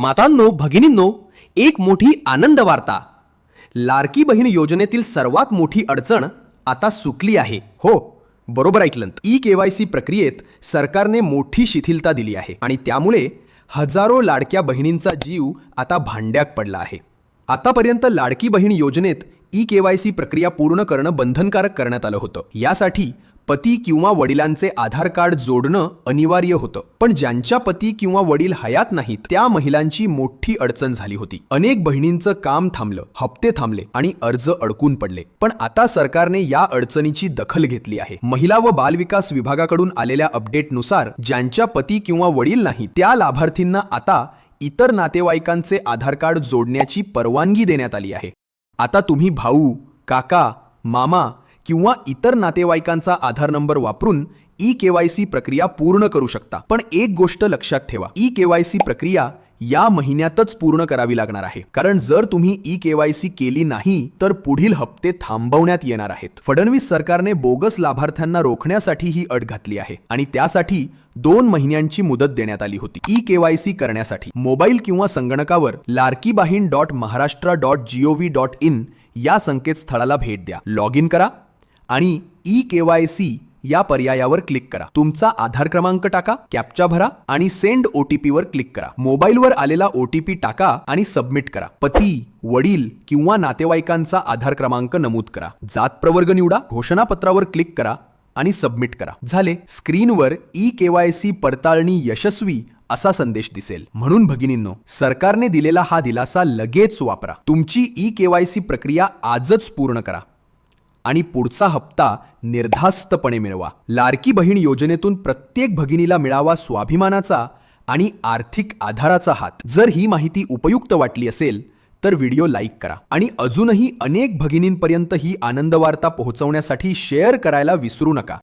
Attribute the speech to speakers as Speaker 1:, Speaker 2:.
Speaker 1: मातांनो भगिनींनो एक मोठी आनंद वार्ता. लाडकी बहीण योजनेतील सर्वात मोठी अडचण आता सुकली आहे. हो बरोबर ऐकलं ई केवायसी प्रक्रियेत सरकारने मोठी शिथिलता दिली आहे आणि त्यामुळे हजारो लाडक्या बहिणींचा जीव आता भांड्यात पडला आहे. आतापर्यंत लाडकी बहीण योजनेत ई केवायसी प्रक्रिया पूर्ण करणं बंधनकारक करण्यात आलं होतं. यासाठी पती किंवा वडिलांचे आधार कार्ड जोडणं अनिवार्य होतं. पण ज्यांच्या पती किंवा वडील हयात नाहीत त्या महिलांची मोठी अडचण झाली होती. अनेक बहिणींचं काम थांबलं हप्ते थांबले आणि अर्ज अडकून पडले. पण आता सरकारने या अडचणीची दखल घेतली आहे. महिला व बालविकास विभागाकडून आलेल्या अपडेटनुसार ज्यांच्या पती किंवा वडील नाही त्या लाभार्थींना आता इतर नातेवाईकांचे आधार कार्ड जोडण्याची परवानगी देण्यात आली आहे. आता तुम्ही भाऊ काका मामा किंवा इतर नातेवाईकांचा आधार नंबर वापरून ई केवायसी प्रक्रिया पूर्ण करू शकता. पण एक गोष्ट लक्षात ठेवा ई केवायसी प्रक्रिया या महिन्यातच पूर्ण करावी लागणार आहे. कारण जर तुम्ही ई केवायसी केली नाही तर पुढील हप्ते थांबवण्यात येणार आहेत. फडणवीस सरकारने बोगस लाभार्थ्यांना रोखण्यासाठी ही अट घातली आहे आणि त्यासाठी दोन महिन्यांची मुदत देण्यात आली होती. ई केवायसी करण्यासाठी मोबाईल किंवा संगणकावर ladkibahin dot Maharashtra dot G O V dot in या संकेतस्थळाला भेट द्या. लॉग इन करा. आणि ई केवायसी या पर्यायावर क्लिक करा. तुमचा आधार क्रमांक टाका कॅप्चा भरा आणि सेंड ओटीपी वर क्लिक करा. मोबाईलवर आलेला ओटीपी टाका आणि सबमिट करा. पती वडील किंवा नातेवाईकांचा आधार क्रमांक नमूद करा. जात प्रवर्ग निवडा घोषणापत्रावर क्लिक करा आणि सबमिट करा. झाले. स्क्रीनवर ई केवायसी पडताळणी यशस्वी असा संदेश दिसेल. म्हणून भगिनींनो सरकारने दिलेला हा दिलासा लगेच वापरा. तुमची ई केवायसी प्रक्रिया आजच पूर्ण करा. आणि पुढचा हप्ता निर्धास्तपणे मिळवा. लाडकी बहीण योजनेतून प्रत्येक भगिनीला मिळावा स्वाभिमानाचा आणि आर्थिक आधाराचा हात. जर ही माहिती उपयुक्त वाटली असेल तर व्हिडिओ लाईक करा. आणि अजूनही अनेक भगिनींपर्यंत ही आनंदवार्ता पोहोचवण्यासाठी शेअर करायला विसरू नका.